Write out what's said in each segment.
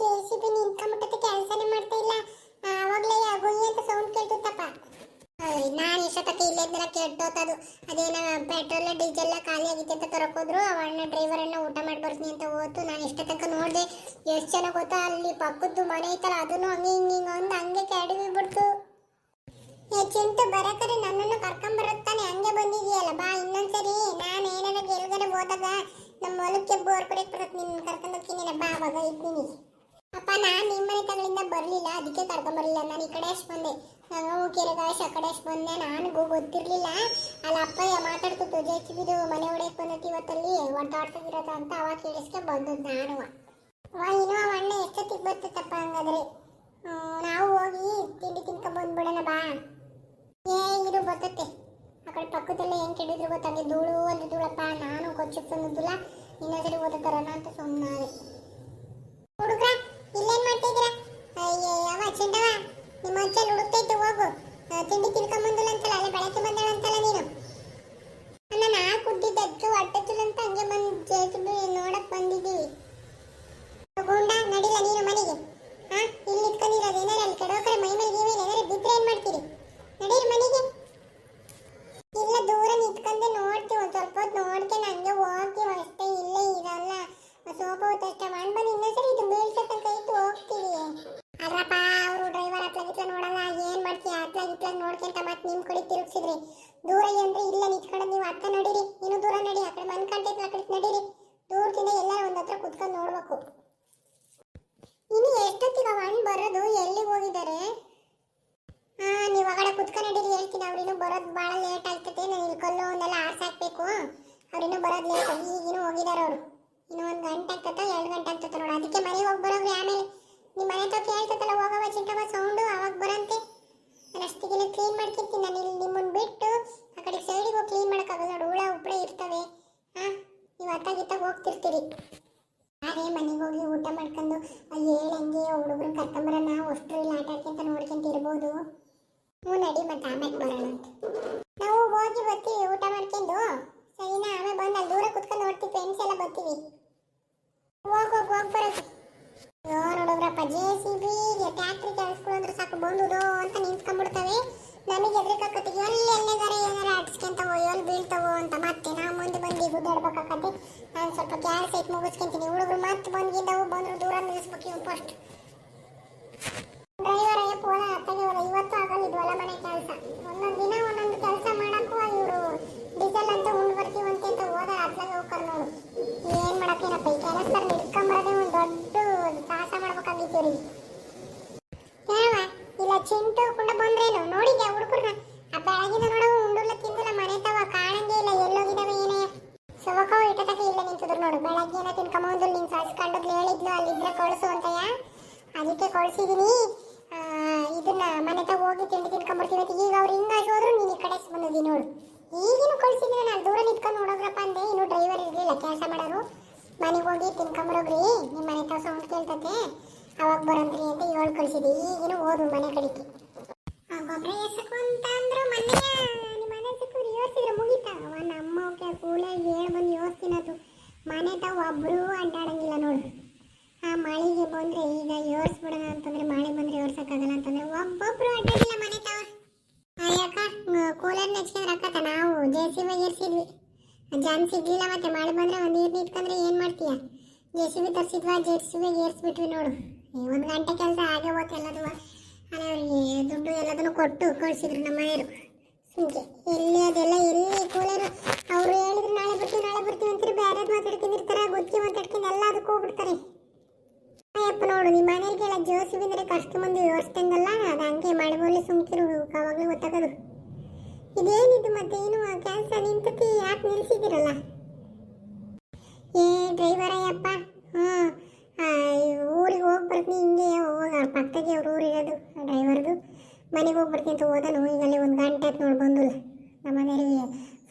J C B ನಿಂತ್ಕೊಂಡ್ಬಿಟ್ಟತೆ ಕೆಲಸನೇ ಮಾಡ್ತಾ ಇಲ್ಲ. ಆವಾಗಲೇ ಗುಯ್ಯ ಅಂತ ಸೌಂಡ್ ಕೇಳ್ತಿತ್ತಪ್ಪ. ನಾನು ಇಷ್ಟೊತ್ತಕ್ಕೆ ಇಲ್ಲಿಂದಲ್ಲ ಕೆಟ್ಟೋತದು. ಅದೇನ ಪೆಟ್ರೋಲ್ ಡೀಸೆಲ್ಲ ಖಾಲಿ ಆಗಿತ್ತು ಅಂತ ತರಕೋದ್ರು. ಅವ ಅಣ್ಣ ಡ್ರೈವರ್ ಅಣ್ಣ ಊಟ ಮಾಡಿ ಬರ್ತೀನಿ ಅಂತ ಹೋತು. ನಾನು ಇಷ್ಟೊತ್ತಕ್ಕ ನೋಡಿದೆ, ಎಷ್ಟು ಜನ ಗೊತ್ತಾ? ಅಲ್ಲಿ ಪಕ್ಕದ್ದು ಮನೆ ಐತಲ್ಲ, ಅದನ್ನು ಹಂಗೆ ಹಿಂಗೆ ಹಿಂಗೆ ಒಂದು ಹಂಗೆ ಕೆಡವಿ ಬಿಡ್ತು. ಏ, ಚಿಂಟು, ಬರಕರೆ, ನನ್ನನ್ನು ಕರ್ಕೊಂಬರುತ್ತಾನೆ ಹಂಗೆ ಬಂದಿದೆಯಲ್ಲ ಬಾ, ಇನ್ನೊಂದ್ಸರಿ. ನಾನು ಏನಾರ ಗೆಲ್ಗಡೆ ಹೋದಾಗ ನಮ್ಮ ಹೊಲಕ್ಕೆ ಬೋರ್ ಕಡೆ ಬರುತ್ತೆ ನಿನ್ನ ಕರ್ಕೊಂಡು ಹೋಗ್ತೀನಿ ಬಾ, ಅವಾಗ ಇದ್ದೀನಿ. ಅಪ್ಪ, ನಾನು ನಿಮ್ಮ ಮನೆ ತಗಳಿಂದ ಬರಲಿಲ್ಲ, ಅದಕ್ಕೆ ಕರ್ಕೊಂಬರಲಿಲ್ಲ ನಾನು ಈ ಕಡೆ ಅಷ್ಟು ಬಂದೆ? ನಾನು ಕೆರೆಗಾಶ ಆ ಕಡೆ ಅಷ್ಟು ಬಂದೆ? ನನಗೂ ಗೊತ್ತಿರಲಿಲ್ಲ. ಅಲ್ಲಿ ಅಪ್ಪ ಮಾತಾಡ್ತಿತ್ತು ಬಿದು ಮನೆ ಹೊಡೆಯಕ್ಕೆ ಬಂದೈತಿ ಇವತ್ತಲ್ಲಿ ಒಡ್ಡಾಡ್ತಿರೋದು ಅಂತ ಅವಾಗ ಕೇಳಿಸ್ಕೆ ಬಂದದ್ದು ನಾನು ವಾ, ಇನ್ನೂ ಅವ ಅಣ್ಣ ಎಷ್ಟೊತ್ತಿಗೆ ಬರ್ತಿತ್ತಪ್ಪ ಹಂಗಾದ್ರೆ? ನಾವು ಹೋಗಿ ತಿಂಡಿ ತಿಂತಾ ಬಂದ್ಬಿಡೋಣ, ಬಾ. ಏ ಇದು ಬರ್ತತೆ. ಆ ಕಡೆ ಪಕ್ಕದಲ್ಲೇ ಹೆಂಗೆ ಕೇಳಿದ್ರು ತಾನೇ ಧೂಳು ಒಂದು ಧೂಳಪ್ಪ, ನಾನು ಕೊಚ್ಚಿಗೆ ತಂದಿದ್ದಿಲ್ಲ. ಇನ್ನೊಂದ್ಸರಿ ಓದತಾರಣ ಅಂತ ಸುಮ್ಮನೆ ಹುಡುಗ ಇಲ್ಲೇನ್ ಮಾಡ್ತಿದ್ದೀರಾ ಅಯ್ಯೋ ಅವ ಚಿಂಡವ ಹಂಚಲ್ಲಿ ಹುಡುಕ್ತೈತೆ ಹೋಗು. ತಿಂಡಿ ತಿನ್ಕೊಂಬಂದಿಲ್ಲ ಅಂತಲ್ಲ ಅಲ್ಲೇ ಬಂದಳಂತಲ್ಲ ನೀನು ಅಲ್ಲ ನಾ ಕುದ್ದಿದ್ದ ಅದಕ್ಕೆ ಹೊಟ್ಟೆ ಅಂತ ಹಂಗೆ ಬಂದು ಜೇಸಿಬಿ ನೋಡಕ್ ಬಂದಿದ್ದೀವಿ ಗುಂಡ ನಡಿಲ್ಲ ನೀನು ಮನೆಗೆ ಹಾ ಇಲ್ಲಿ ನಿಂತ್ಕೊಂಡಿರೋದು ಏನಾರ ಅಲ್ಲಿ ಕೆಡೋಕರೆ ಮೈ ಮೇಲೆ ಗೀಮೇಲೆ ಏನಾರ ಬಿದ್ರೆ ಏನ್ ಮಾಡ್ತೀರಿ ನಡೀರಿ ಮನೆಗೆ ಇಲ್ಲ ದೂರ ನಿಂತ್ಕೊಂಡೆ ನೋಡ್ತೀವಿ ಒಂದ್ ಸ್ವಲ್ಪ ಹೊತ್ತು ನೋಡ್ಕೊಂಡು ಹಂಗೆ ಹೋಗ್ತೀವಿ ಅಷ್ಟೇ ಇಲ್ಲೇ ಇರಲ್ಲ ಸ್ವಲ್ಪ ಹೊತ್ತು ಅಷ್ಟೇ ಮಾಡಿ ಬಂದು ಇನ್ನೊಂದ್ಸರಿ ಇದು ಬೀಳ್ಸೋ ತನಕ ಇಟ್ಟು ಹೋಗ್ತೀವಿ ಅದ್ರಪ್ಪ ಅವರು ಡ್ರೈವರ್ ಹತ್ಲಾಗಿತ್ಲ ನೋಡಲ್ಲ ಏನ್ ಮಾಡ್ತೀಯ ಹತ್ಲಾಗಿತ್ಲ ನೋಡ್ಕೊಂತ ಮತ್ತೆ ನಿಮ್ ಕಡೆ ತಿರುಗಿಸಿದ್ರಿ ದೂರ ಅಂದ್ರೆ ಇಲ್ಲ ನಿಂತ್ಕೊಂಡು ನೀವು ಅತ್ತ ನಡೀರಿ ಇನ್ನು ದೂರ ನಡಿ ಆ ಕಡೆ ಮನ್ ಕಾಣ್ತೈತೆ ಆ ಕಡೆ ನಡೀರಿ ದೂರದಿಂದ ಎಲ್ಲ ಒಂದ್ ಹತ್ರ ಕುತ್ಕೊಂಡು ನೋಡ್ಬೇಕು ಇನ್ನು ಎಷ್ಟೊತ್ತಿಗೆ ಅವ ಅಣ್ಣ ಬರೋದು ಎಲ್ಲಿಗೆ ಹೋಗಿದ್ದಾರೆ ಹಾ ನೀವು ಹೊರಗಡೆ ಕುತ್ಕೊಂಡು ನಡೀರಿ ಹೇಳ್ತೀನಿ ಅವ್ರಿನ್ನೂ ಬರೋದು ಭಾಳ ಲೇಟ್ ಆಗ್ತೈತೆ ನಾನು ಇಲ್ಲಿ ಕಲ್ಲು ಒಂದೆಲ್ಲ ಆರ್ಸಾಕ್ಬೇಕು ಅವ್ರಿನ್ನೂ ಬರೋದು ಲೇಟ್ ಈಗಿನೂ ಹೋಗಿದ್ದಾರೆ ಅವರು ಇನ್ನು ಒಂದು ಗಂಟೆ ಆಗ್ತದ ಎರಡು ಗಂಟೆ ಅಂತ ನೋಡು. ಅದಕ್ಕೆ ಮನೆ ಹೋಗಿ ಬರೋಗ್ರಿ ಆಮೇಲೆ ನಿಮ್ಮ ಮನೆ ಹತ್ರ ಕೇಳ್ತದಲ್ಲ ಹೋಗವ ಚಿಂಟವ ಸೌಂಡು ಅವಾಗ ಬರಂತೆ. ನಾನು ಕ್ಲೀನ್ ಮಾಡ್ಕಿರ್ತೀನಿ ನಾನು ಇಲ್ಲಿ ನಿಮ್ಮನ್ನು ಬಿಟ್ಟು ಆ ಕಡೆ ಸೈಡಿಗೆ ಹೋಗಿ ಕ್ಲೀನ್ ಮಾಡೋಕ್ಕಾಗಲ್ಲ ನೋಡು. ಹುಳ ಉಪ್ಪಳೆ ಇರ್ತವೆ. ಹಾಂ ನೀವು ಅತ್ತಾಗಿತ್ತಾಗ ಹೋಗ್ತಿರ್ತೀರಿ. ಅದೇ ಮನೆಗೆ ಹೋಗಿ ಊಟ ಮಾಡ್ಕೊಂಡು ಹೇಳಂಗೆ ಹುಡುಗರು ಕರ್ಕೊಂಬರೋಣ ಅಷ್ಟು ಇಲ್ಲಿ ಆಟ ಆಡ್ಕೊಂತ ನೋಡ್ಕೊಂತ ಇರ್ಬೋದು. ಹ್ಞೂ ನಡಿ ಮತ್ತೆ ಆಮೇಲೆ ಬರೋಣ ಅಂತ. ನಾವು ಹೋಗಿ ಬರ್ತೀವಿ ಊಟ ಮಾಡ್ಕೊಂಡು. ಸರಿನಾ? ಆಮೇಲೆ ಬಂದು ಅಲ್ಲಿ ದೂರ ಕುತ್ಕೊಂಡು ನೋಡ್ತೀವಿ ಫ್ರೆಂಡ್ಸ್ ಎಲ್ಲ ಬರ್ತೀವಿ. ನೋಡೋಗ್ರಪ್ಪ ಜೆ ಸಿ ಬಿ ಟ್ಯಾಕ್ಟ್ರಿ ಕೆಲ್ಸ್ಕೊಂಡ್ರೆ ಸಾಕು, ಬಂದುದು ಅಂತ ನಿಂತ್ಕೊಂಡ್ಬಿಡ್ತವೆ. ನಮಗೆ ಎದ್ರಿಕಾಕತ್ತೀವಿ ಎಲ್ಲಿ ಎಲ್ಲೆಗಾರ ಏನಾರ ಅಡ್ಸ್ಕೊಂತವೋ ಎಲ್ಲಿ ಬೀಳ್ತವೋ ಅಂತ ಮತ್ತೆ ನಾ ಮುಂದೆ ಬಂದು ಗುದ್ದಾಡ್ಬೇಕಾಕತ್ತೆ ನಾನು ಸ್ವಲ್ಪ ಗ್ಯಾಸ್ ಐತ್ ಮುಗಿಸ್ಕೊಂತೀನಿ, ಹುಡುಗರು ಮತ್ತೆ ಬಂದ್ಗಿದ್ದವು ಬಂದ್ರು ದೂರ ನಿಲ್ಲಿಸ್ಬೇಕು ಇವ್ ಫಸ್ಟ್ ಡ್ರೈವರ್ ಅಯ್ಯಪ್ಪ ಹೊಲ ತೆಗೆಯೋಲ್ಲ, ಇವತ್ತು ಆಗಲ್ಲ ಇದು ಮನೆ ಕೆಲಸ. ಒಂದೊಂದು ದಿನ ಒಂದೊಂದು ಕೆಲಸ ಮಾಡಕ್ಕೂ ಇವರು ಡೀಸೆಲ್ ಅಂತ ಉಂಡು ಬರ್ತೀವಂತೆ ಅಂತ ಹೋದ ಅತ್ಲಾಗೆ ಹೋಗ್ತಾರೆ ನೋಡು. ಏನ್ ಮಾಡಕ್ಕೇನಪ್ಪ, ಈ ಕೆಲಸ ನಿಡ್ಕೊಂಬರೋದೇ ಒಂದು ದೊಡ್ಡ ಸಾಹಸ ಮಾಡ್ಬೇಕಾಗಿತ್ತು ರೀ ಏನವ ಇಲ್ಲ ಚಿಂಟು ಕುಂಡ ಬಂದ್ರೇನು ನೋಡಿದ್ಯಾ ಹುಡುಗರ್ನ ಆ ಬೆಳಗಿನ ನೋಡವ ಉಂಡುಲ್ಲ ತಿಂದಿಲ್ಲ ಮನೆ ತವ ಕಾಣಂಗೆ ಇಲ್ಲ ಎಲ್ಲೋಗಿದಾವೆ ಏನೇ ಸವಕವ ಇಟ್ಟತಕ ಇಲ್ಲ ನಿಂತಿದ್ರು ನೋಡು ಬೆಳಗ್ಗೆನ ತಿನ್ಕೊಂಬಂದು ನಿನ್ ಸಸ್ಕೊಂಡದ್ದು ಹೇಳಿದ್ಲು ಅಲ್ಲಿದ್ರೆ ಕಳಿಸು ಅಂತಯ್ಯ ಅದಕ್ಕೆ ಕಳ್ಸಿದೀನಿ ಆ, ಇದನ್ನ ಮನೆ ತಗ ಹೋಗಿ ತಿಂಡಿ ತಿನ್ಕೊಂಬರ್ತೀವಿ ಅಂತ ಈಗ ಅವ್ರು ಹಿಂಗಾಗಿ ಹೋದ್ರು, ನೀನು ಈ ಕಡೆ ಬಂದಿದ್ದಿ ನೋಡು. ಈಗಿನೂ ಕಳ್ಸಿದ್ದೀನಿ ನಾನು ದೂರ ನಿಂತ್ಕೊಂಡು ನೋಡೋದ್ರಪ್ಪ ಅಂದೆ. ಇನ್ನು ಡ್ರೈವರ್ ಇರಲಿಲ್ಲ ಕೆಲಸ ಮಾಡೋರು. ಮನೆಗೆ ಹೋಗಿ ತಿನ್ಕೊಂಬರೋಗ್ರಿ ನಿಮ್ಮ ಮನೆ ತಾವು ಸೌಂಡ್ ಕೇಳ್ತತೆ. ಅವಾಗ ಬರೋದ್ರಿ ಅಂತ ಏಳು ಕಳ್ಸಿದ್ದೆ. ಈಗಿನೂ ಹೋದ್ರು ಮನೆ ಕಡಿಕೆ ಗೊಬ್ಬರ ನಿಮ್ಮ ಮನೆ ಮುಗೀತಾ? ನಮ್ಮ ಕೂಲಾಗಿ ಹೇಳಿ ಮನೆ ತಾವು ಒಬ್ಬರು ಅಡ್ಡಾಡಂಗಿಲ್ಲ ನೋಡು. ಆ ಮಳೆಗೆ ಬಂದ್ರೆ ಈಗ ಯೋರ್ಸ್ಬಿಡೋಣ ಅಂತಂದ್ರೆ ಮಳೆ ಬಂದ್ರೆ ಯೋರ್ಸಕ್ಕಾಗಲ್ಲ ಅಂತಂದ್ರೆ ಒಬ್ಬೊಬ್ರು ಅಡ್ಡಿಲ್ಲ ಮನೆ ತಾವ. ಅಯ್ಯಕ್ಕ ಕೂಲರ್ ನೆಚ್ಕೊಂಡ್ರಕ್ಕತ್ತ ನಾವು ಜೆ ಸಿ ಬಿ ಏರ್ಸಿದ್ವಿ. ಜಾನ್ ಸಿಗ್ಲಿಲ್ಲ ಮತ್ತೆ ಮಳೆ ಬಂದ್ರೆ ಒಂದು ನೀರು ನಿಂತ್ಕೊಂಡ್ರೆ ಏನು ಮಾಡ್ತೀಯ? ಜೆ ಸಿ ಬಿ ತರಿಸಿದ್ವಾ, ಜೆ ಸಿ ಬಿ ಏರ್ಸ್ಬಿಟ್ವಿ ನೋಡು. ಒಂದು ಗಂಟೆ ಕೆಲಸ ಹಾಗೆ ಹೋಗ್ತ ಎಲ್ಲದು ಅದೇ ಅವ್ರಿಗೆ ದುಡ್ಡು ಎಲ್ಲದನ್ನು ಕೊಟ್ಟು ಕಳ್ಸಿದ್ರು ನಮ್ಮ ಮನೆಯವರು. ಸುಮ್ಕೆ, ಎಲ್ಲಿ ಅದೆಲ್ಲ, ಎಲ್ಲಿ ಕೂಲರು? ಅವರು ಹೇಳಿದ್ರು ನಾಳೆ ಬರ್ತೀವಿ ನಾಳೆ ಬರ್ತೀವಿ ಅಂತಾರೆ ಬೇರೆ ಮಾತಾಡ್ಕೊಂಡಿರ್ತಾರೆ ಗುಚ್ಚಿ ಮಾತಾಡ್ಕೊಂಡು ಎಲ್ಲ ಅದಕ್ಕೆ ಹೋಗ್ಬಿಡ್ತಾರೆ. ಅಯ್ಯಪ್ಪ ನೋಡು ನಿಮ್ಮ ಮನೆಗೆಲ್ಲ ಜೋಸಿ ಬಿದ್ದರೆ ಕಷ್ಟ ಮಂದಿ ಯೋಚಿಸ್ತಂಗಲ್ಲ ಅದು ಹಂಗೆ ಮಳೆ ಬೋಲಿ ಸುಮ್ಕಿರು, ಅವಾಗಲೇ ಗೊತ್ತಾಗೋದು. ಇದೇನಿದು ಮತ್ತೆ? ಏನು ಕೆಲಸ? ನಿಂತತಿ ಯಾಕೆ ನಿಲ್ಸಿದಿರಲ್ಲ ಏ ಡ್ರೈವರ್ ಅಯ್ಯಪ್ಪ. ಹ್ಞೂ. ಊರಿಗೆ ಹೋಗಿ ಬರ್ತೀನಿ, ಹಿಂಗೆ ಹೋಗ ಪಕ್ಕದಾಗೆ ಅವ್ರ ಊರಿರೋದು ಇರೋದು ಡ್ರೈವರ್ದು ಮನೆಗೆ ಹೋಗಿ ಅಂತ ಹೋದನು ಈಗಲ್ಲಿ ಒಂದು ಗಂಟೆ ಆಯ್ತು ನೋಡಿ ಬಂದಿಲ್ಲ ನಮ್ಮ ಮನೆಯಲ್ಲಿ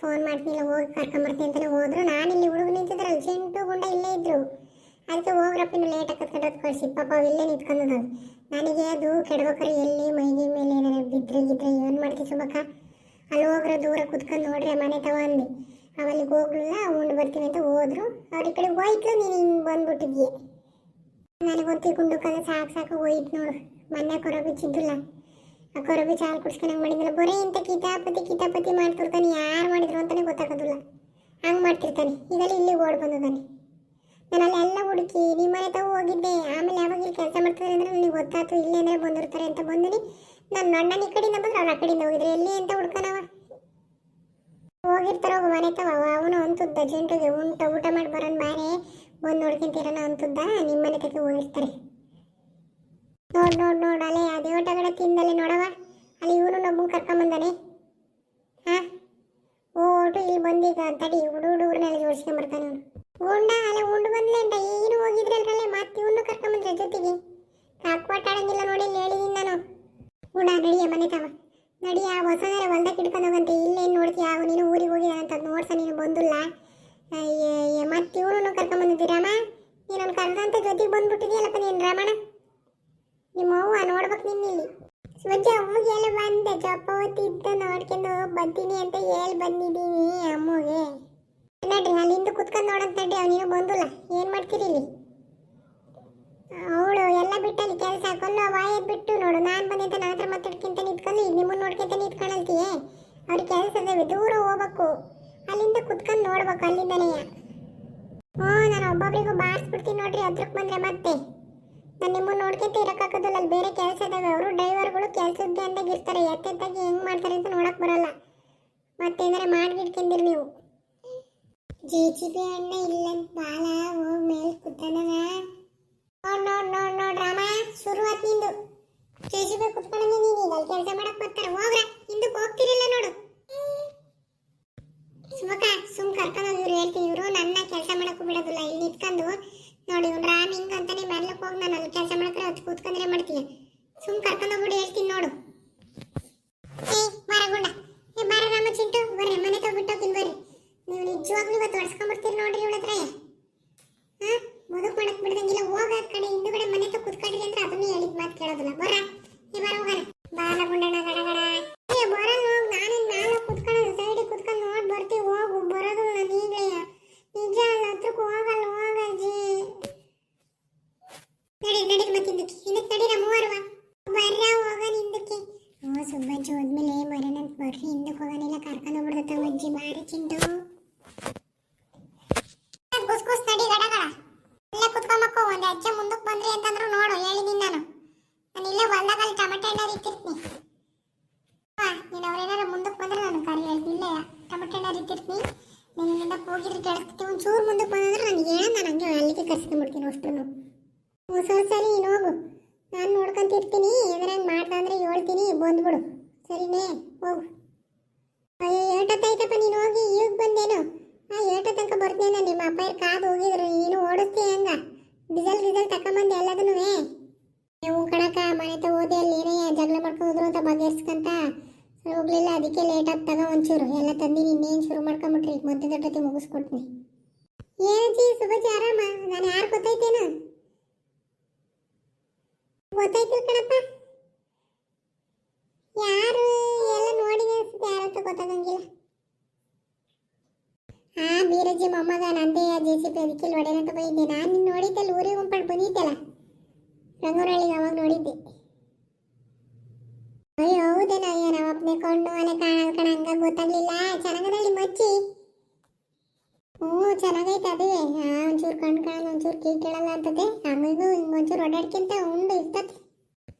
ಫೋನ್ ಮಾಡ್ತೀನಿ ಹೋಗಿ ಕರ್ಕೊಂಬರ್ತೀನಿ ಅಂತಲೇ ಹೋದ್ರು. ನಾನು ಇಲ್ಲಿ ಹುಡುಗ ನಿಂತಿದ್ರಲ್ಲ ಚಿಂಟು ಗುಂಡ ಇಲ್ಲೇ ಇದ್ರು ಅದಕ್ಕೆ ಹೋಗ್ರಪ್ಪ ಇನ್ನು ಲೇಟ್ ಕತ್ಕೊಂಡೋದು ಕಳಿಸಿ ಪಾಪ ಇಲ್ಲೇ ನಿಂತ್ಕೊಂಡದ ನನಗೆ ಅದು ಕೆಡ್ಬೇಕಾರೆ ಎಲ್ಲಿ ಮೈಗೆ ಮೇಲೆ ಏನಾರ ಬಿದ್ದರೆ ಗಿದ್ರೆ ಏನು ಮಾಡ್ತಿ ಸುಬಕ್ಕ ಅಲ್ಲಿ ಹೋಗ್ರೆ ದೂರ ಕುತ್ಕೊಂಡು ನೋಡ್ರಿ ಮನೆ ತವ ಅಂದೆ. ಅವಲ್ಲಿಗೆ ಹೋಗ್ಲಿಲ್ಲ ಉಂಡು ಬರ್ತೀನಿ ಅಂತ ಹೋದ್ರು. ಅವ್ರ ಈ ಕಡೆ ಹೋಯ್ತು ನೀನು ಹಿಂಗೆ ಬಂದ್ಬಿಟ್ಟಿದ್ಯೆ. ನನಗೊಂತಿ ಗುಂಡುಕಾಗ ಸಾಕು ಸಾಕು ಹೋಯ್ತು ನೋಡು. ಮೊನ್ನೆ ಕೊರಬಿ ಚಿದ್ದಿಲ್ಲ ಆ ಕೊರಬಿ ಚಾಲು ಕುಡ್ಸ್ಕೊಂಡಂಗೆ ಮಾಡಿದ್ರಲ್ಲ ಬರೀ ಇಂಥ ಕಿತಾಪತಿ ಕಿತಾಪತಿ ಮಾಡ್ತಿರ್ತಾನೆ, ಯಾರು ಮಾಡಿದ್ರು ಅಂತಾನೆ ಗೊತ್ತಾಗೋದಿಲ್ಲ. ಹಂಗೆ ಮಾಡ್ತಿರ್ತಾನೆ. ಈಗಲೇ ಇಲ್ಲಿಗೆ ಓಡ್ ಬಂದಿದ್ದಾನೆ ನಾನು ಅಲ್ಲೆಲ್ಲ ಹುಡುಕಿ ನಿಮ್ಮ ಮನೆ ತಾವು ಹೋಗಿದ್ದೆ. ಆಮೇಲೆ ಯಾವಾಗ ಇಲ್ಲಿ ಕೆಲಸ ಮಾಡ್ತಾರೆ ಅಂದ್ರೆ ನನಗೆ ಗೊತ್ತಾಯ್ತು, ಇಲ್ಲೇ ಅಂದರೆ ಬಂದಿರ್ತಾರೆ ಅಂತ ಬಂದಿನಿ. ನನ್ನ ಅಣ್ಣನ ಈ ಕಡೆಯಿಂದ ಬಂದ್ರೆ ಅವ್ನ ಆ ಕಡೆಯಿಂದ ಹೋಗಿದ್ರೆ. ಎಲ್ಲಿ ಅಂತ ಹುಡ್ಕನವ ಹೋಗಿರ್ತಾರ ಹೋಗಿ ಮನೆ ತಾವ, ಅವನು ಅಂತುದ್ದ, ಜಂಟಿಗೆ ಊಟ ಊಟ ಮಾಡಿ ಬರೋಣ ಬಾರೆ ಬಂದು ನೋಡ್ಕೊಂತೀರೋ ಅಂತುದ್ದ ನಿಮ್ಮ ಮನೆ ತಕ್ಕ ಹೋಗಿರ್ತಾರೆ. ನೋಡಿ ನೋಡಿ ನೋಡಿ ಅಲ್ಲೇ ಅದೇ ಊಟಗಡೆ ತಿಂದಲ್ಲಿ ನೋಡವ ಅಲ್ಲಿ ಇವನು ನಮ್ಮ ಕರ್ಕೊಂಬಂದಾನೆ ಹಾ? ಓಟು ಇಲ್ಲಿ ಬಂದೀಗ, ತಡಿ ಹುಡು ಹುಡುಗರನ್ನೆಲ್ಲ ಜೋಡಿಸ್ಕೊಂಬರ್ತಾನೆ ಅವನು. ಉಂಡ ಅಲ್ಲ ಉಂಡು ಬಂದ್ಲೇಂಟ ಏನು ಹೋಗಿದ್ರಲ್ರಲ್ಲೇ ಮತ್ತೆ ಇವನು ಕರ್ಕೊಂಬಂದ್ರೆ ಜೊತೆಗೆ? ಕಾಕ್ವಾಟ ಆಡಂಗಿಲ್ಲ ನೋಡಿ ಹೇಳಿದೀನಿ ನಾನು. ಉಂಡ, ನಡಿಯ ಮನೆ ತವ. ನಡಿಯ ಹೊಸದರೆ ಹೊಲ್ದಾಗ ಇಟ್ಕೊಂಡು ಹೋಗಂತೆ. ಇಲ್ಲೇನು ನೋಡ್ತೀಯ? ಅವ ನೀನು ಊರಿಗೆ ಹೋಗಿದ್ದಾನಂತ ನೋಡ್ಸ ನೀನು ಬಂದಿಲ್ಲ ಮತ್ತೆ ಇವನು ಕರ್ಕೊಂಬಂದಿದ್ದೀರಮ್ಮ ನೀನು ಕರೆದಂತ ಜೊತೆಗೆ ಬಂದ್ಬಿಟ್ಟಿದೆಯಲ್ಲಪ್ಪ ನೀನು ರಮಣ ನಿಮ್ಮ ಅವ್ವ ನೋಡ್ಬೇಕು ನಿನ್ನ ಇಲ್ಲಿ ಸ್ವಚ್ಛ ಅಮ್ಮಗೆ ಎಲ್ಲ ಬಂದೆ. ಜಪ್ಪ ಇದ್ದ ನೋಡ್ಕೊಂಡು ಬರ್ತೀನಿ ಅಂತ ಹೇಳಿ ಬಂದಿದ್ದೀನಿ ಅಮ್ಮಗೆ. ನಡ್ರಿ ಅಲ್ಲಿಂದ ಕುತ್ಕೊಂಡು ನೋಡಂತ ನಡ್ರಿ ನೀವು ಬಂದಿಲ್ಲ. ಏನು ಮಾಡ್ತೀರಿ ಇಲ್ಲಿ? ಅವಳು ಎಲ್ಲ ಬಿಟ್ಟಲ್ಲಿ ಕೆಲಸ ಹಾಕೊಂಡು ಬಾಯಿ ಬಿಟ್ಟು ನೋಡು. ನಾನು ಬಂದಿದ್ದೆ ನನ್ನ ಹತ್ರ ಮಾತಾಡ್ಕೊಂತ ನಿಂತ್ಕೊಂಡು ಈಗ ನಿಮ್ಮನ್ನು ನೋಡ್ಕೊಂತ ನಿಂತ್ಕೊಳಲ್ತೀಯೇ ಅವ್ರಿಗೆ ಕೆಲಸ ಅದಾವೆ ದೂರ ಹೋಗ್ಬೇಕು. ಅಲ್ಲಿಂದ ಕುತ್ಕೊಂಡು ನೋಡ್ಬೇಕು, ಅಲ್ಲಿಂದನೇ. ಹ್ಞೂ, ನಾನು ಒಬ್ಬೊಬ್ರಿಗೂ ಬಾರಿಸ್ಬಿಡ್ತೀನಿ ನೋಡ್ರಿ ಅದ್ರಕ್ಕೆ ಬಂದರೆ ಮತ್ತೆ. ನಾನು ನಿಮ್ಮನ್ನು ನೋಡ್ಕೊಂತ ಇರೋಕ್ಕಾಗೋದಿಲ್ಲ ಅಲ್ಲಿ ಬೇರೆ ಕೆಲಸ ಇದ್ದಾವೆ ಅವರು ಡ್ರೈವರ್ಗಳು ಕೆಲಸದ್ದೇ ಅಂದಾಗ ಇರ್ತಾರೆ. ಎತ್ತೆತ್ತಾಗಿ ಹೆಂಗೆ ಮಾಡ್ತಾರೆ ಅಂತ ನೋಡಕ್ ಬರಲ್ಲ. ಮತ್ತೇನಾರ ಮಾಡ್ಬಿಡ್ಕೊಂಡಿರಿ ನೀವು. ಜೆ ಜಿ ಬಿ ಅಣ್ಣ ಇಲ್ಲಂತ ಬಾಲ ಹೋಗ್ ಮೇಲೆ ಕೂತಾನವ. ನೋಡ್ ನೋಡ್ ನೋಡ್ ನೋಡ್ ರಾಮ ಶುರುವಾತ್ ನಿಂದು ಜೆ ಜಿ ಬಿ ಕುತ್ಕೊಂಡಂಗೆ ನೀನು ಅಲ್ಲಿ ಕೆಲಸ ಮಾಡಕ್ ಬರ್ತಾರ, ಹೋಗ್ರ. ಹಿಂದಕ್ಕೆ ಹೋಗ್ತಿರಿಲ್ಲ ನೋಡು. ಸುಮಕ, ಸುಮ್ ಕರ್ಕೊಂಡು ಇವ್ರು ಹೇಳ್ತೀನಿ, ಇವರು ನನ್ನ ಕೆಲಸ ಮಾಡಕ್ಕೂ ಬಿಡೋದಿಲ್ಲ ಇಲ್ಲಿ ನಿಂತ್ಕೊಂಡು ನೋಡಿ ಇವ್ನು ರಾಮ್ ಹಿಂಗ ಅಂತಾನೆ ಮೆರ್ಲಕ್ ಹೋಗಿ ನಾನು ಅಲ್ಲಿ ಕೆಲಸ ಮಾಡಕ್ರೆ ಹತ್ತು ಕೂತ್ಕೊಂಡ್ರೆ ಮಾಡ್ತೀಯ ಸುಮ್ ಕರ್ಕೊಂಡು ಹೋಗ್ಬಿಡಿ ಹೇಳ್ತೀನಿ ನೋಡು ಏ ಬಾರಗುಂಡ ಏ ಬಾರ ರಾಮ ಚಿಂಟು ಬರ್ರಿ ಮನೆ ತಗೊಬಿಟ್ಟೋಗಿನ್ ಬರ್ರಿ ನೀವು ನಿಜವಾಗ್ಲೂ ಇವತ್ತು ಹೊಡ್ಸ್ಕೊಂಡ್ಬಿಡ್ತೀರಿ ನೋಡ್ರಿ ಇವಳ ಹತ್ರ ಹಾ ಮುದುಕ್ ಮಾಡಕ್ ಬಿಡ್ದಂಗಿಲ್ಲ ಹೋಗ ಆ ಕಡೆ ಹಿಂದುಗಡೆ ಮನೆ ತಗ ಕುತ್ಕೊಂಡ್ರಿ ಅಂದ್ರೆ ಅದನ್ನು ಹೇಳಿದ್ ಮಾತು ಕೇಳೋದಿಲ್ಲ ಬರ ಏ ಬಾರ ಹೋಗೋಣ ಬಾರ ಗುಂಡಣ್ಣ ಗಡ ಗಡ ಏ ಬರಲ್ಲ ಹೋಗ್ ನಾನು ಮ್ಯಾಲ ಕುತ್ಕೊಳ್ಳೋದು ಸೈಡಿಗೆ ಕುತ್ಕೊಂಡು ನೋಡಿ ಬರ್ತೀವಿ ಹೋಗು ಬರೋದು ನಾನು ಈಗಲೇ ನಿಜ ಅಲ್ಲ ಹತ್ರಕ್ಕೆ ಹೋಗಲ್ಲ ಹೋಗಜ್ಜಿ ನಡಿ ನಡಿ ಮತ್ತೆ ಹಿಂದಕ್ಕೆ ಹಿಂದಕ್ಕೆ ನಡೀರ ಮೂವರುವ ಬರ್ರ ಹೋಗ ಹಿಂದಕ್ಕೆ ಓ ಸುಬ್ಬಜ್ಜಿ ಹೋದ್ಮೇಲೆ ಬರ್ರಿ ಹಿಂದಕ್ಕೆ ಹೋಗೋನಿಲ್ಲ ಕರ್ಕೊಂಡು ಹೋಗ್ಬಿಡ್ದತ್ತ ಅಜ್ಜಿ. ಬಾರಿ ಚಿಂಟು. ಗುಸ್ ಗುಸ್ ನಡಿ ಗಡಗಳ ಇಲ್ಲೇ ಕುತ್ಕೊಂಬಕ್ಕೋ, ಒಂದು ಅಜ್ಜ ಮುಂದಕ್ಕೆ ಬಂದ್ರಿ ಅಂತಂದ್ರು ನೋಡು ಹೇಳಿದೀನಿ ನಾನು ನಾನು. ಇಲ್ಲೇ ಹೊಲ್ದಾಗಲ್ಲಿ ಟಮಟೆ ಹಣ್ಣು ಮುಂದಕ್ಕೆ ಬಂದ್ರೆ ನಾನು ಕರಿ ಹೇಳ್ತಿಲ್ಲ ಟಮಟೆ ಹಣ್ಣು ನಿನ್ನಿಂದ ಒಂದು ಚೂರು ಮುಂದಕ್ಕೆ ಬಂದ್ರೆ ನನಗೆ ಹೇಳ ನಾನು ಹಂಗೆ ಅಲ್ಲಿಗೆ ಕರ್ಸ್ಕೊಂಡ್ಬಿಡ್ತೀನಿ ಅಷ್ಟು ಹೊಸ ಸರಿ, ನೀನು ಹೋಗು. ನಾನು ನೋಡ್ಕೊಂತಿರ್ತೀನಿ. ಏನಾರ ಮಾಡ್ದ ಅಂದ್ರೆ ಹೇಳ್ತೀನಿ. ಬಂದ್ಬಿಡು. ಸರಿನೇ? ಹೋಗು. ಅಯ್ಯೋ ಏಟತ್ತಾಯ್ತಪ್ಪ ನೀನು ಹೋಗಿ ಈಗ ಬಂದೇನು? ಆ ಏಟ ತನಕ ಬರ್ತೀನಿ ನಿಮ್ಮ ಅಪ್ಪ ಕಾದು ಹೋಗಿದ್ರು, ನೀನು ಓಡಿಸ್ತೀಯ ಹಂಗ? ಡಿಸಲ್ ಗಿಸಲ್ ತಕೊಂಬಂದು ಎಲ್ಲದನ್ನು? ನೀವು ಕಣಕ ಮನೆ ತ ಓದಿ ಅಲ್ಲಿ ಏನೇ ಜಗಳ ಮಾಡ್ಕೊಂಡು ಹೋದ್ರು ಅಂತ ಬಗೆಹರಿಸ್ಕಂತ? ಹೋಗ್ಲಿಲ್ಲ, ಅದಕ್ಕೆ ಲೇಟ್ ಆಗಿ ತಗೋ ಒಂಚೂರು. ಎಲ್ಲ ತಂದು ಇನ್ನೇನು ಶುರು ಮಾಡ್ಕೊಂಬಿಟ್ರಿ. ಮಧ್ಯದ ದೊಡ್ಡತಿ ಮುಗಿಸ್ಕೊಡ್ತೀನಿ. ಏನಜ್ಜಿ ಸುಭಜಿ ಆರಾಮ? ನಾನು ಯಾರು ಗೊತ್ತೈತೇನು? ಗೊತ್ತಾಯ್ತಿಲ್ಲ ಕಣಪ್ಪ. ಯಾರು ಎಲ್ಲ ನೋಡಿ ಅನ್ಸುತ್ತೆ ಯಾರು ಅಂತ ಗೊತ್ತಾಗಂಗಿಲ್ಲ. ಹಾ, ಬೀರಜ್ಜಿ, ಮೊಮ್ಮಗ ನಂದೇ ಜೆ ಸಿ ಪಿ ಅದಕ್ಕೆ ಹೊಡೆನಂತ ನಾನು ನಿನ್ನ ನೋಡಿದ್ದಲ್ಲ ಊರಿಗೆ ಗುಂಪಟ್ಟು ಬಂದಿದ್ದಲ್ಲ. ರಂಗೂರಳ್ಳಿಗೆ ಅವಾಗ ನೋಡಿದ್ದೆ. ಅಯ್ಯೋ, ಹೌದೇನ, ಅಯ್ಯೋ ನಮ್ಮ ಅಪ್ಪನೇ ಕೊಂಡು ಮನೆ ಕಾಣಲ್ ಕಣ, ಹಂಗ ಗೊತ್ತಾಗ್ಲಿಲ್ಲ. ಚೆನ್ನಾಗದಲ್ಲಿ ಮಚ್ಚಿ. ಹ್ಞೂ, ಚೆನ್ನಾಗೈತೆ ಅದುವೆ ಹಾ, ಒಂಚೂರು ಕಣ್ಣು ಕಾಣಲ್ಲ ಒಂಚೂರು ಕೀ ಕೇಳಲ್ಲ ಅಂತದೆ ಹಿಂಗೆ ಒಂಚೂರು ಓಡಾಡ್ಕಿಂತ ಉಂಡು ಇರ್ತದೆ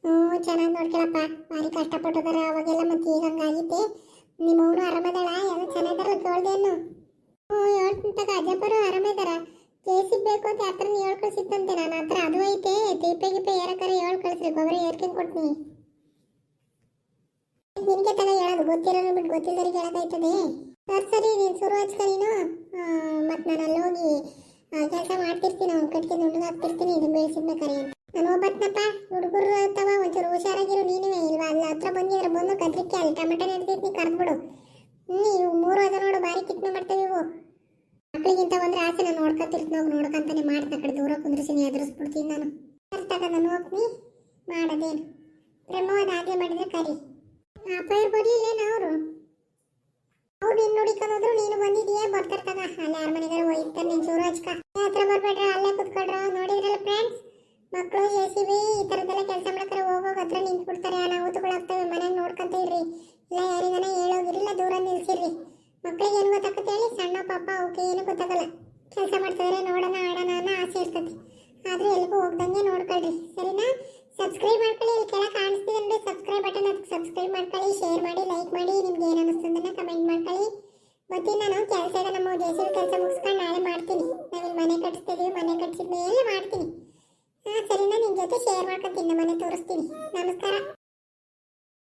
ಹ್ಞೂ, ಚೆನ್ನಾಗಿ ನೋಡ್ಕೊಳಪ್ಪ ಭಾರಿ ಕಷ್ಟಪಟ್ಟಿದಾರೆ ಅವಾಗೆಲ್ಲ, ಮತ್ತೆ ಈಗ ಹಂಗಾಗಿದ್ದೆ. ನಿಮ್ಮ ಅವನು ಆರಾಮದಾಳ ಎಲ್ಲ ಚೆನ್ನಾಗಿದಾರಲ್ಲ ಕೇಳ್ದೇನು ಹ್ಞೂ ಹೇಳ್ತೀನಿ ತಗ ಅಜ್ಜಪ್ಪರು ಆರಾಮಿದಾರ ಜೇಸಿ ಬೇಕು ಅಂತ ಯಾತ್ರ ಹೇಳ್ ಕಳ್ಸಿತ್ತಂತೆ ನಾನು ಹತ್ರ ಅದು ಐತೆ. ದೀಪೆ, ಗಿಪೆ ಏರಕರ ಹೇಳ್ ಕಳ್ಸ್ರಿ, ಗೊಬ್ಬರ ಏರ್ಕೊಂಡು ಕೊಡ್ತೀನಿ. ನಿನಗೆ ತಗ ಹೇಳೋದು ಗೊತ್ತಿರೋನು ಬಿಟ್ಟು ಗೊತ್ತಿಲ್ಲದರಿಗೆ ಹೇಳೋದಾಯ್ತದೆ ಸರ್, ಸರಿ, ನೀನು ಶುರು ಹಚ್ಕ ನೀನು ಮತ್ತು ನಾನು ಅಲ್ಲಿ ಹೋಗಿ ಕೆಲಸ ಮಾಡ್ತಿರ್ತೀನಿ ಅವ್ನು ಕಟ್ಕೊಂಡು ಹುಡುಗ ಹಾಕ್ತಿರ್ತೀನಿ ಇದನ್ನು ಬೆಳೆಸಿದ್ಬೇಕಾರೆ ಕರಿ ಅಂತ. ನಾನು ಒಬ್ಬತ್ನಪ್ಪ ಹುಡುಗರು ಇರ್ತಾವ ಒಂಚೂರು ಹುಷಾರಾಗಿರು ನೀನೇ ಇಲ್ವಾ? ಅಲ್ಲಿ, ಹತ್ರ ಬಂದಿದ್ರೆ ಬಂದು ಕದ್ರಿಕೆ ಅಲ್ಲಿ ಟೊಮೆಟೊ ನೆಡ್ದಿರ್ತೀನಿ ಕರೆದ್ಬಿಡು. ಹ್ಞೂ ಮೂರು ಅದ ನೋಡು, ಭಾರಿ ಕಿತ್ನೆ ಮಾಡ್ತೇವೆ ಇವು. ಮಕ್ಕಳಿಗಿಂತ ಬಂದ್ರೆ ಆಸೆ ನಾನು ನೋಡ್ಕೊತಿರ್ತೀನಿ ನಾವು ನೋಡ್ಕೊಂತಾನೆ ಮಾಡ್ತಾ ಕಡೆ ದೂರ ಕುಂದ್ರಿಸಿನಿ, ಎದುರಿಸ್ಬಿಡ್ತೀನಿ ನಾನು. ತಗ ನಾನು ಹೋಗ್ತೀನಿ ಮಾಡೋದೇನು. ಬ್ರಹ್ಮವಾದ ಹಾಗೆ ಮಾಡಿದ್ರೆ ಕರಿ. ಅಪ್ಪಾಯರ್ ಬರ್ಲಿಲ್ಲೇನ ಅವರು? ಅವ್ರು ನಿನ್ನ ನೋಡಿಕೊಂಡೋದ್ರು ನೀನು ಬಂದಿದೀಯ? ಬರ್ತಾರೆ ತಗ ಅಲ್ಲಿ ಯಾರ ಮನೆಗಾರ ಹೋಯ್ತಾರೆ ನೀನು ಚೂರು ಹಚ್ಕ ಹತ್ರ ಬರ್ಬೇಡ್ರ ಅಲ್ಲೇ ಕುತ್ಕೊಳ್ರ ನೋಡಿದ್ರಲ್ಲ ಫ್ರೆಂಡ್ಸ್ ಮಕ್ಕಳು ಜೆ ಸಿ ಬಿ ಈ ಥರದ್ದೆಲ್ಲ ಕೆಲಸ ಮಾಡ್ತಾರೆ ಹೋಗೋಗ ಹತ್ರ ನಿಂತ್ಬಿಡ್ತಾರೆ ಅನಾಹುತಗಳಾಗ್ತವೆ ಮನೆಗೆ ನೋಡ್ಕೊಂತ ಇರ್ರಿ ಇಲ್ಲ ಯಾರಿಗಾನ ಹೇಳೋಗಿರಿ ಇಲ್ಲ ದೂರ ನಿಲ್ಸಿರ್ರಿ ಮಕ್ಳಿಗೆ ಏನು ಗೊತ್ತಾಗತ್ತೆ ಹೇಳಿ ಸಣ್ಣ ಪಾಪ ಅವಕ್ಕೆ ಏನು ಗೊತ್ತಾಗಲ್ಲ ಕೆಲಸ ಮಾಡ್ತಿದ್ರೆ ನೋಡೋಣ ಆಡೋಣ ಅನ್ನೋ ಆಸೆ ಇರ್ತದೆ ಎಲ್ಗೂ ಹೋಗ್ದಂಗೆ ನೋಡ್ಕೊಳ್ರಿ. ಸರಿನಾ? ಸಬ್ಸ್ಕ್ರೈಬ್ ಮಾಡ್ಕೊಳ್ಳಿ, ಇಲ್ಲಿ ಕೆಳಗೆ ಕಾಣಿಸ್ತಿದೆ ನೋಡಿ ಸಬ್ಸ್ಕ್ರೈಬ್ ಬಟನ್ ಅದಕ್ಕೆ ಸಬ್ಸ್ಕ್ರೈಬ್ ಮಾಡ್ಕೊಳ್ಳಿ ಶೇರ್ ಮಾಡಿ ಲೈಕ್ ಮಾಡಿ, ನಿಮ್ಗೆ ಏನು ಅನ್ನಿಸ್ತದನ್ನ ಕಮೆಂಟ್ ಮಾಡ್ಕೊಳ್ಳಿ. ಮತ್ತೆ ನಾನು ಕೆಲಸ ಇದೆ, ನಮ್ಮ ದೇಶದ ಕೆಲಸ ಮುಗಿಸ್ಕೊಂಡು ನಾಳೆ ಮಾಡ್ತೀನಿ. ನಾವಿಲ್ಲಿ ಮನೆ ಕಟ್ಟಿಸ್ತಿದೀವಿ ಮನೆ ಕಟ್ಟಿಸಿದ ಮೇಲೆ ಮಾಡ್ತೀನಿ. ಹಾಂ, ಸರಿನಾ? ನಿಮ್ಮ ಜೊತೆ ಶೇರ್ ಮಾಡ್ಕೊತೀನಿ ಮನೆ ತೋರಿಸ್ತೀನಿ. ನಮಸ್ಕಾರ.